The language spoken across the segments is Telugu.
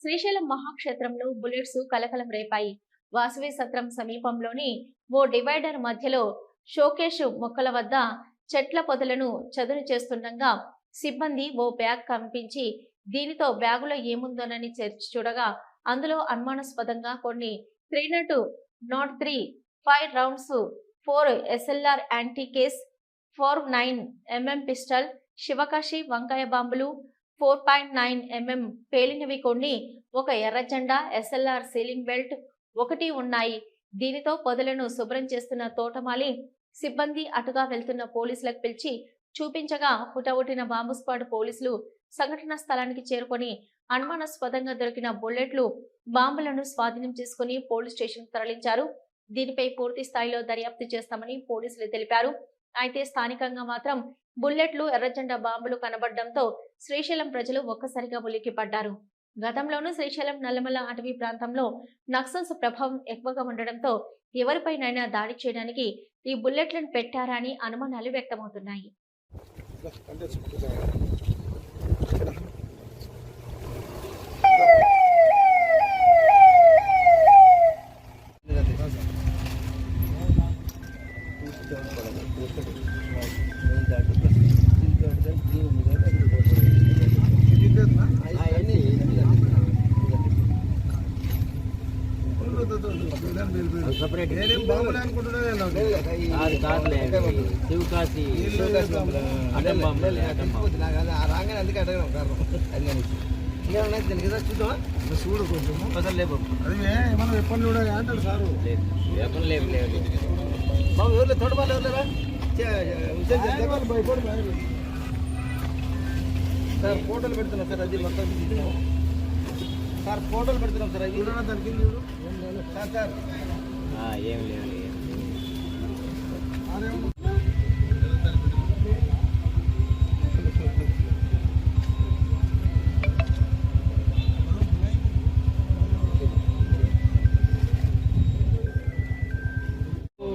శ్రీశైలం మహాక్షేత్రంలో బుల్లెట్స్ కలకలం రేపాయి. వాసవి సత్రం సమీపంలోని ఓ డివైడర్ మధ్యలో షోకేష్ మొక్కల వద్ద చెట్ల పొదలను చదును చేస్తుండగా సిబ్బంది ఓ బ్యాగ్ కనిపించి దీనితో బ్యాగులో ఏముందోనని చర్చి చూడగా అందులో అనుమానాస్పదంగా కొన్ని three not not three five rounds four SLR anti case four nine mm pistol Sivakasi వంకాయ బాంబులు ఫోర్ పాయింట్ నైన్ ఎంఎం పేలినవి కొన్ని. ఒక ఎర్ర జెండా ఎస్ఎల్ఆర్ సీలింగ్ బెల్ట్ ఒకటి ఉన్నాయి. దీనితో పొదలను శుభ్రం చేస్తున్న తోటమాలి సిబ్బంది అటుగా వెళ్తున్న పోలీసులకు పిలిచి చూపించగా హుటవుటిన బాంబు స్క్వాడ్ పోలీసులు సంఘటన స్థలానికి చేరుకొని అనుమానాస్పదంగా దొరికిన బుల్లెట్లు బాంబులను స్వాధీనం చేసుకుని పోలీస్ స్టేషన్ తరలించారు. దీనిపై పూర్తి స్థాయిలో దర్యాప్తు చేస్తామని పోలీసులు తెలిపారు. అయితే స్థానికంగా మాత్రం బుల్లెట్లు ఎర్రజెండా బాంబులు కనబడడంతో శ్రీశైలం ప్రజలు ఒక్కసారిగా ఉలిక్కిపడ్డారు. గతంలోనూ శ్రీశైలం నల్లమల అటవీ ప్రాంతంలో నక్సల్స్ ప్రభావం ఎక్కువగా ఉండడంతో ఎవరిపైనైనా దాడి చేయడానికి ఈ బుల్లెట్లను పెట్టారా అని అనుమానాలు వ్యక్తమవుతున్నాయి. అది కాదులే శివకాశి అటం బాంబులే అటం బాంబు రాగానే అందుకే అడగడం కారణం అది నేను ఇంకేమన్నా దీనికి కదా చూద్దామా చూడు కొంచెం అసలు లేవు అది మనం ఎప్పటి కూడా అంటాడు సారు లేదు లేకుండా లేవు లేవు బాబు ఎవరు తోటపాలు ఎవరులేరా సార్ ఫోటోలు పెడుతున్నాం సార్ అది మొత్తం సార్ ఫోటోలు పెడుతున్నాం సార్ అది దానికి సార్ సార్ ఆ, ఏం లేవు లేవు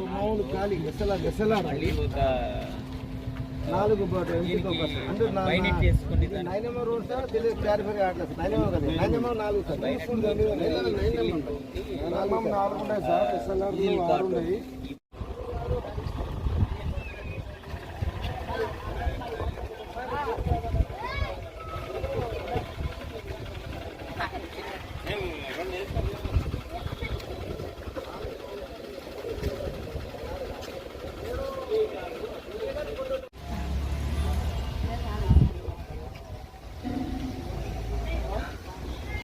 మామూలు ఖాళీ ఎస్ఎల్ఆర్ ఎస్ఎల్ఆర్ మళ్ళీ ఒక నాలుగు నైన్ రోడ్ సార్ తెలియదు క్లారిఫై కావట్లేదు నైన్ ఎంఎం కదా నైన్ నాలుగు సార్ నైన్ నాలుగు ఉంటాయి సార్ ఎస్ఎల్ఆర్ ఆరు ఉన్నాయి